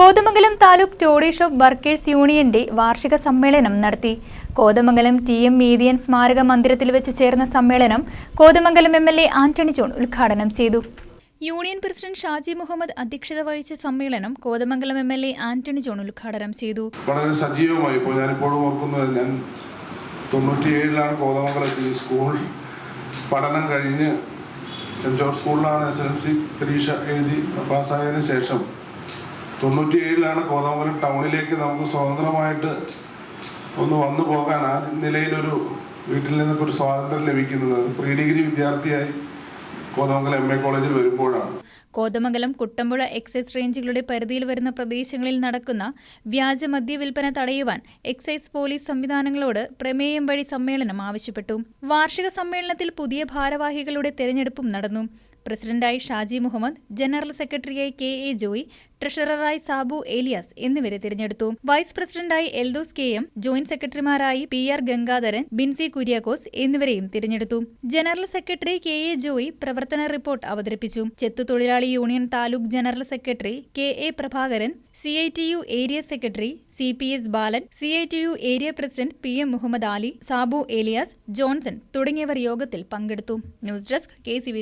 Kothamangalam taluk toddy shop workers യൂണിയന്റെ വാർഷിക സമ്മേളനം നടത്തി. കോതമംഗലം ടി എം മീതിയൻ സ്മാരക മന്ദിരത്തിൽ വെച്ച് ചേർന്ന സമ്മേളനം Kothamangalam M L A Antony John ഉദ്ഘാടനം ചെയ്തു. യൂണിയൻ പ്രസിഡന്റ് ഷാജി മുഹമ്മദ് അധ്യക്ഷത വഹിച്ച സമ്മേളനം Kothamangalam M L A Antony John ഉദ്ഘാടനം ചെയ്തു. വളരെ സജീവമായി ഇപ്പോൾ ഞാനിപ്പോഴും ഓർക്കുന്നത് ഞാൻ തൊണ്ണൂറ്റിയേഴിലാണ് കോതമംഗലത്ത് ഈ സ്കൂൾ പഠനം കഴിഞ്ഞ് സെന്റ് ജോർജ് സ്കൂളിലാണ് എസ് എൽ സി പരീക്ഷ എഴുതി പാസ്സായതിനു ശേഷം തൊണ്ണൂറ്റിയേഴിലാണ് കോതമംഗലം ടൗണിലേക്ക് നമുക്ക് സ്വതന്ത്രമായിട്ട് ഒന്ന് വന്നു പോകാൻ ആ നിലയിലൊരു വീട്ടിൽ നിന്നൊക്കെ ഒരു സ്വാതന്ത്ര്യം ലഭിക്കുന്നത്. പ്രീ ഡിഗ്രി വിദ്യാർത്ഥിയായി കോതമംഗലം എം എ കോളേജിൽ വരുമ്പോഴാണ്. കോതമംഗലം കുട്ടമ്പുഴ എക്സൈസ് റേഞ്ചുകളുടെ പരിധിയിൽ വരുന്ന പ്രദേശങ്ങളിൽ നടക്കുന്ന വ്യാജ മദ്യ വിൽപ്പന തടയുവാൻ എക്സൈസ് പോലീസ് സംവിധാനങ്ങളോട് പ്രമേയം വഴി സമ്മേളനം ആവശ്യപ്പെട്ടു. വാർഷിക സമ്മേളനത്തിൽ പുതിയ ഭാരവാഹികളുടെ തെരഞ്ഞെടുപ്പും നടന്നു. പ്രസിഡന്റായി ഷാജി മുഹമ്മദ് ജനറൽ സെക്രട്ടറിയായി കെ എ ജോയി ട്രഷററായി സാബു ഏലിയാസ് എന്നിവരെ തിരഞ്ഞെടുത്തു. വൈസ് പ്രസിഡന്റായി എൽദോസ് കെ എം ജോയിന്റ് സെക്രട്ടറിമാരായി പി ആർ ഗംഗാധരൻ ബിൻസി കുര്യാക്കോസ് എന്നിവരെയും തിരഞ്ഞെടുത്തു. General secretary K A Joy പ്രവർത്തന റിപ്പോർട്ട് അവതരിപ്പിച്ചു. ചെത്തു തൊഴിലാളി union taluk general secretary K A Prabhakaran C I T U area secretary C P S Balan C I T U area president P M Muhammad Ali Sabu Elias Johnson തുടങ്ങിയവർ യോഗത്തിൽ പങ്കെടുത്തു. News desk K C